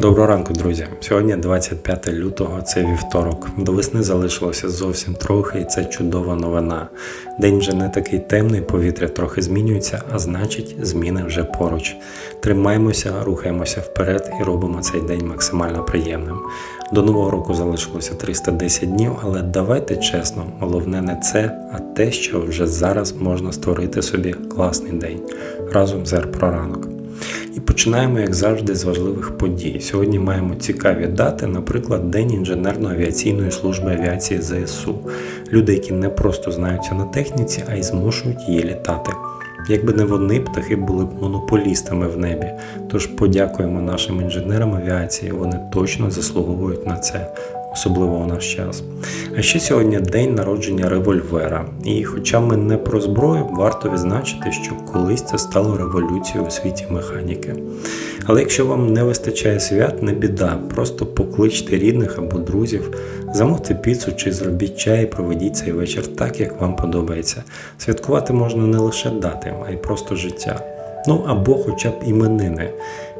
Доброго ранку, друзі. Сьогодні 25 лютого, це вівторок. До весни залишилося зовсім трохи, і це чудова новина. День вже не такий темний, повітря трохи змінюється, а значить, зміни вже поруч. Тримаємося, рухаємося вперед і робимо цей день максимально приємним. До нового року залишилося 310 днів, але давайте чесно, головне не це, а те, що вже зараз можна створити собі класний день разом з «Р ранок. І починаємо, як завжди, з важливих подій. Сьогодні маємо цікаві дати, наприклад, День інженерно-авіаційної служби авіації ЗСУ. Люди, які не просто знаються на техніці, а й змушують її літати. Якби не вони, птахи були б монополістами в небі. Тож подякуємо нашим інженерам авіації, вони точно заслуговують на це, особливо у наш час. А ще сьогодні день народження револьвера. І хоча ми не про зброю, варто відзначити, що колись це стало революцією у світі механіки. Але якщо вам не вистачає свят, не біда, просто покличте рідних або друзів, замовте піцу чи зробіть чай і проведіть цей вечір так, як вам подобається. Святкувати можна не лише дати, а й просто життя. Ну або хоча б іменини.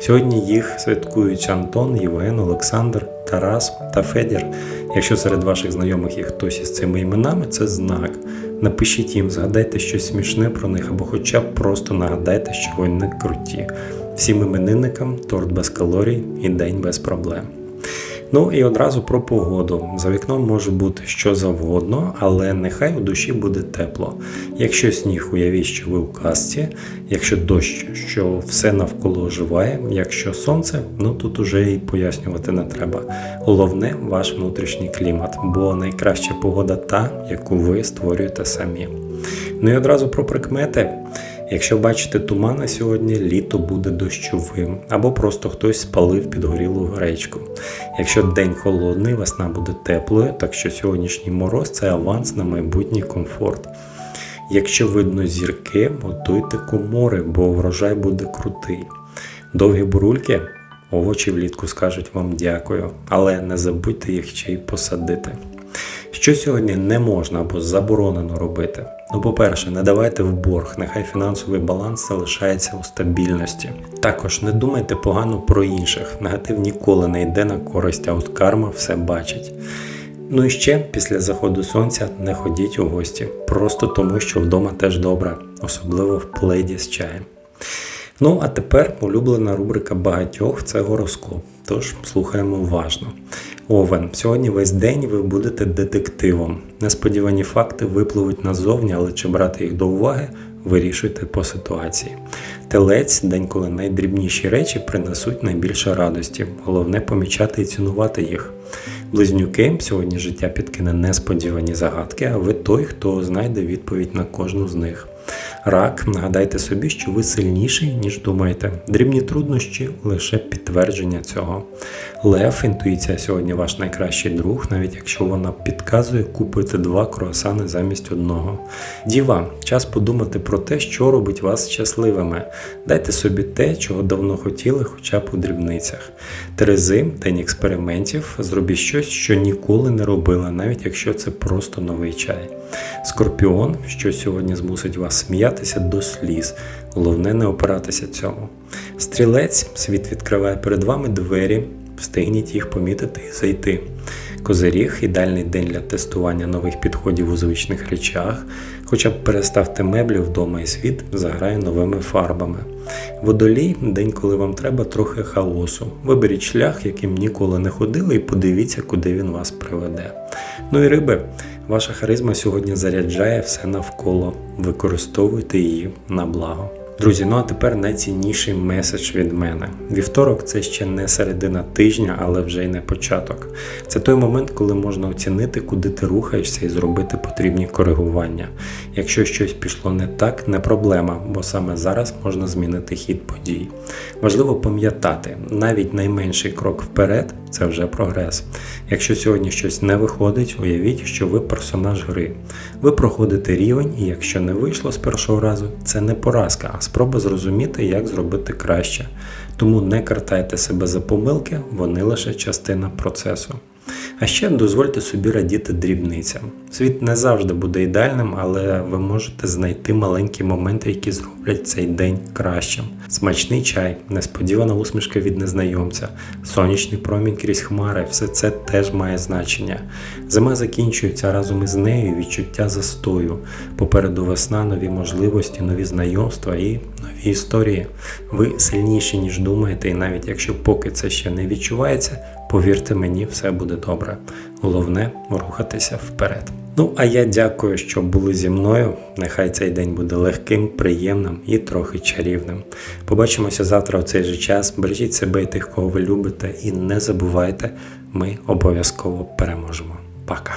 Сьогодні їх святкують Антон, Євген, Олександр, Тарас та Федір. Якщо серед ваших знайомих є хтось із цими іменами, це знак. Напишіть їм, згадайте щось смішне про них, або хоча б просто нагадайте, що вони круті. Всім іменинникам торт без калорій і день без проблем. Ну і одразу про погоду. За вікном може бути що завгодно, але нехай у душі буде тепло. Якщо сніг, уявіть, що ви у казці, якщо дощ, що все навколо оживає, якщо сонце, ну тут уже і пояснювати не треба. Головне ваш внутрішній клімат, бо найкраща погода та, яку ви створюєте самі. Ну і одразу про прикмети. Якщо бачите тумани сьогодні, літо буде дощовим, або просто хтось спалив підгорілу гречку. Якщо день холодний, весна буде теплою, так що сьогоднішній мороз це аванс на майбутній комфорт. Якщо видно зірки, готуйте комори, бо врожай буде крутий. Довгі бурульки, овочі влітку скажуть вам дякую, але не забудьте їх ще й посадити. Що сьогодні не можна або заборонено робити? Ну, по-перше, не давайте в борг, нехай фінансовий баланс залишається у стабільності. Також не думайте погано про інших. Негатив ніколи не йде на користь, а от карма все бачить. Ну і ще після заходу сонця не ходіть у гості, просто тому, що вдома теж добре, особливо в пледі з чаєм. Ну, а тепер улюблена рубрика багатьох це гороскоп. Тож слухаємо уважно. Овен, сьогодні весь день ви будете детективом. Несподівані факти випливуть назовні, але чи брати їх до уваги, вирішуйте по ситуації. Телець день, коли найдрібніші речі принесуть найбільше радості. Головне помічати і цінувати їх. Близнюки, сьогодні життя підкине несподівані загадки, а ви той, хто знайде відповідь на кожну з них. Рак, нагадайте собі, що ви сильніший, ніж думаєте. Дрібні труднощі лише підтвердження цього. Лев, інтуїція сьогодні ваш найкращий друг, навіть якщо вона підказує купити два круасани замість одного. Діва, час подумати про те, що робить вас щасливими. Дайте собі те, чого давно хотіли, хоча б у дрібницях. Терези, день експериментів, зробіть щось, що ніколи не робили, навіть якщо це просто новий чай. Скорпіон, що сьогодні змусить вас сміятися до сліз. Головне не опиратися цьому. Стрілець, світ відкриває перед вами двері, встигніть їх помітити і зайти. Козиріг ідеальний день для тестування нових підходів у звичних речах, хоча б переставте меблі вдома і світ заграє новими фарбами. Водолій день, коли вам треба трохи хаосу. Виберіть шлях, яким ніколи не ходили, і подивіться, куди він вас приведе. Ну і риби, ваша харизма сьогодні заряджає все навколо. Використовуйте її на благо. Друзі, ну а тепер найцінніший меседж від мене. Вівторок це ще не середина тижня, але вже й не початок. Це той момент, коли можна оцінити, куди ти рухаєшся і зробити потрібні коригування. Якщо щось пішло не так, не проблема, бо саме зараз можна змінити хід подій. Важливо пам'ятати, навіть найменший крок вперед це вже прогрес. Якщо сьогодні щось не виходить, уявіть, що ви персонаж гри. Ви проходите рівень, і якщо не вийшло з першого разу, це не поразка, спроба зрозуміти, як зробити краще. Тому не картайте себе за помилки, вони лише частина процесу. А ще дозвольте собі радіти дрібницям. Світ не завжди буде ідеальним, але ви можете знайти маленькі моменти, які зроблять цей день кращим. Смачний чай, несподівана усмішка від незнайомця, сонячний промінь крізь хмари, все це теж має значення. Зима закінчується разом із нею відчуття застою. Попереду весна, нові можливості, нові знайомства і нові історії. Ви сильніші, ніж думаєте, і навіть якщо поки це ще не відчувається, повірте мені, все буде добре. Головне рухатися вперед. Ну, а я дякую, що були зі мною. Нехай цей день буде легким, приємним і трохи чарівним. Побачимося завтра у цей же час. Бережіть себе і тих, кого ви любите, і не забувайте, ми обов'язково переможемо. Пока!